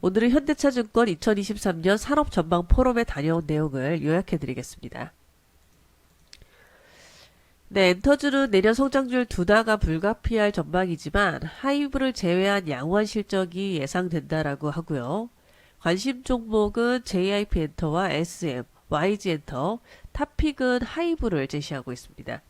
오늘은 현대차증권 2023년 산업 전망 포럼에 다녀온 내용을 요약해 드리겠습니다. 네, 엔터주는 내년 성장률 둔화가 불가피할 전망이지만 하이브를 제외한 양호한 실적이 예상된다라고 하고요. 관심 종목은 JIP 엔터와 SM, YG 엔터, 탑픽은 하이브를 제시하고 있습니다.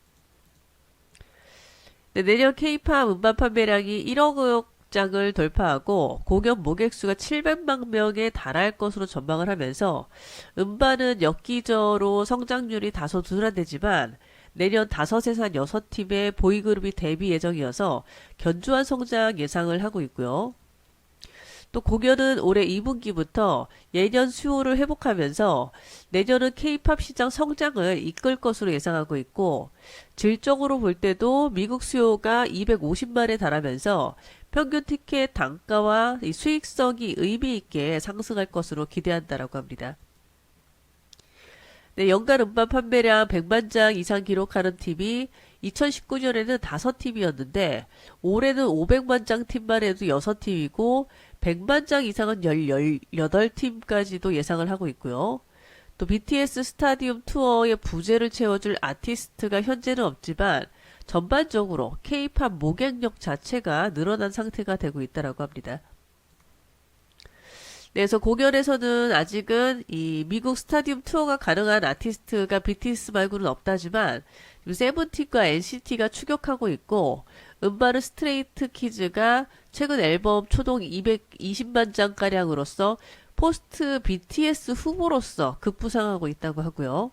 네, 내년 K-팝 음반 판매량이 1억 장을 돌파하고 공연 모객수가 700만 명에 달할 것으로 전망을 하면서 음반은 역기저로 성장률이 다소 둔화되지만 내년 다섯에서 여섯 팀의 보이그룹이 데뷔 예정이어서 견조한 성장 예상을 하고 있고요. 또 공연은 올해 2분기부터 예년 수요를 회복하면서 내년은 K-팝 시장 성장을 이끌 것으로 예상하고 있고 질적으로 볼 때도 미국 수요가 250만에 달하면서 평균 티켓 단가와 이 수익성이 의미 있게 상승할 것으로 기대한다라고 합니다. 네, 연간 음반 판매량 100만 장 이상 기록하는 팀이 2019년에는 5팀이었는데 올해는 500만 장 팀만 해도 6팀이고 100만 장 이상은 18팀까지도 예상을 하고 있고요. 또 BTS 스타디움 투어의 부재를 채워줄 아티스트가 현재는 없지만 전반적으로 K-팝 모객력 자체가 늘어난 상태가 되고 있다라고 합니다. 네, 그래서 공연에서는 아직은 이 미국 스타디움 투어가 가능한 아티스트가 BTS 말고는 없다지만 세븐틴과 NCT가 추격하고 있고 음반은 스트레이트 키즈가 최근 앨범 초동 220만 장 가량으로서 포스트 BTS 후보로서 급부상하고 있다고 하고요.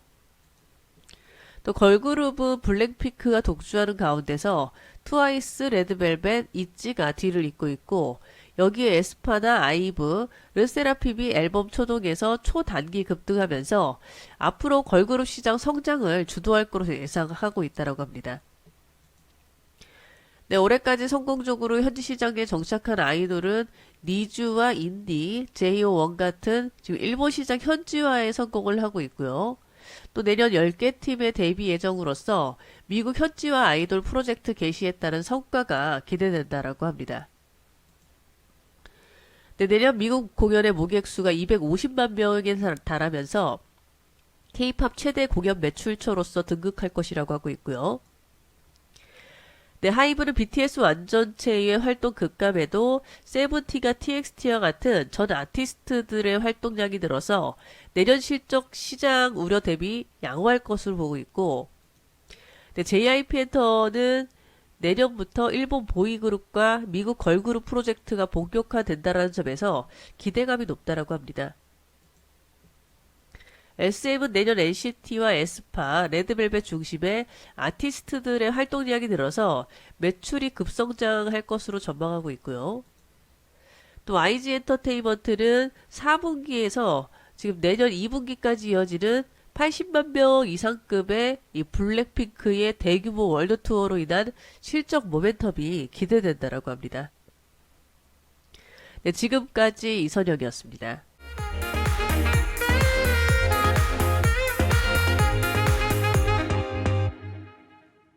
또 걸그룹은 블랙핑크가 독주하는 가운데서 트와이스, 레드벨벳, 있지가 뒤를 잇고 있고 여기에 에스파나 아이브, 르세라핌이 앨범 초동에서 초단기 급등하면서 앞으로 걸그룹 시장 성장을 주도할 것으로 예상하고 있다고 합니다. 네, 올해까지 성공적으로 현지 시장에 정착한 아이돌은 니쥬와 인디, 제이오1 같은 지금 일본 시장 현지화에 성공을 하고 있고요. 또 내년 10개 팀의 데뷔 예정으로서 미국 현지화 아이돌 프로젝트 개시에 따른 성과가 기대된다라고 합니다. 네, 내년 미국 공연의 모객 수가 250만 명에 달하면서 K-팝 최대 공연 매출처로서 등극할 것이라고 하고 있고요. 네, 하이브는 BTS 완전체의 활동 급감에도 세븐티가 TXT와 같은 전 아티스트들의 활동량이 늘어서 내년 실적 시장 우려 대비 양호할 것으로 보고 있고 네, JYP 엔터는 내년부터 일본 보이그룹과 미국 걸그룹 프로젝트가 본격화된다는 점에서 기대감이 높다라고 합니다. SM은 내년 NCT와 에스파, 레드벨벳 중심의 아티스트들의 활동량이 늘어서 매출이 급성장할 것으로 전망하고 있고요. 또 YG 엔터테인먼트는 4분기에서 지금 내년 2분기까지 이어지는 80만 명 이상급의 이 블랙핑크의 대규모 월드 투어로 인한 실적 모멘텀이 기대된다라고 합니다. 네, 지금까지 이선영이었습니다.